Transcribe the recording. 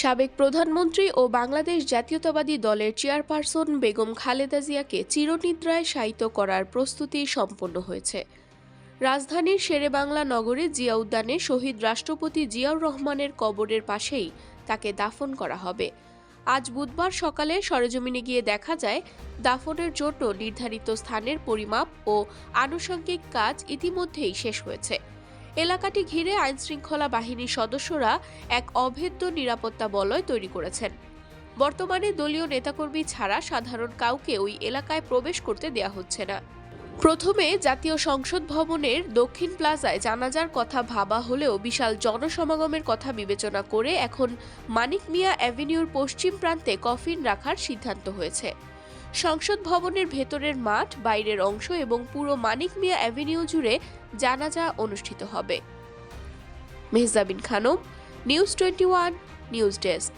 সাবেক প্রধানমন্ত্রী ও বাংলাদেশ জাতীয়তাবাদী দলের চেয়ারপারসন বেগম খালেদা জিয়াকে চিরনিদ্রায় শায়িত করার প্রস্তুতি সম্পন্ন হয়েছে। রাজধানীর শেরেবাংলা নগরে জিয়া উদ্যানে শহীদ রাষ্ট্রপতি জিয়াউর রহমানের কবরের পাশেই তাকে দাফন করা হবে। আজ বুধবার সকালে সরেজমিনে গিয়ে দেখা যায়, দাফনের জন্য নির্ধারিত স্থানের পরিমাপ ও আনুষঙ্গিক কাজ ইতিমধ্যেই শেষ হয়েছে। এলাকাটি ঘিরে আইনশৃঙ্খলা বাহিনীর সদস্যরা এক অভেদ্য নিরাপত্তা বলয় তৈরি করেছেন। বর্তমানে দলীয় নেতাকর্মী ছাড়া সাধারণ কাউকে ওই এলাকায় প্রবেশ করতে দেয়া হচ্ছে না। প্রথমে জাতীয় সংসদ ভবনের দক্ষিণ প্লাজায় জানাজার কথা ভাবা হলেও বিশাল জনসমাগমের কথা বিবেচনা করে এখন মানিক মিয়া অ্যাভিনিউর পশ্চিম প্রান্তে কফিন রাখার সিদ্ধান্ত হয়েছে। সংসদ ভবনের ভেতরের মাঠ, বাইরের অংশ এবং পুরো মানিক মিয়া অ্যাভিনিউ জুড়ে জানাজা অনুষ্ঠিত হবে। Mehjabin Khanam, news twenty one, news desk.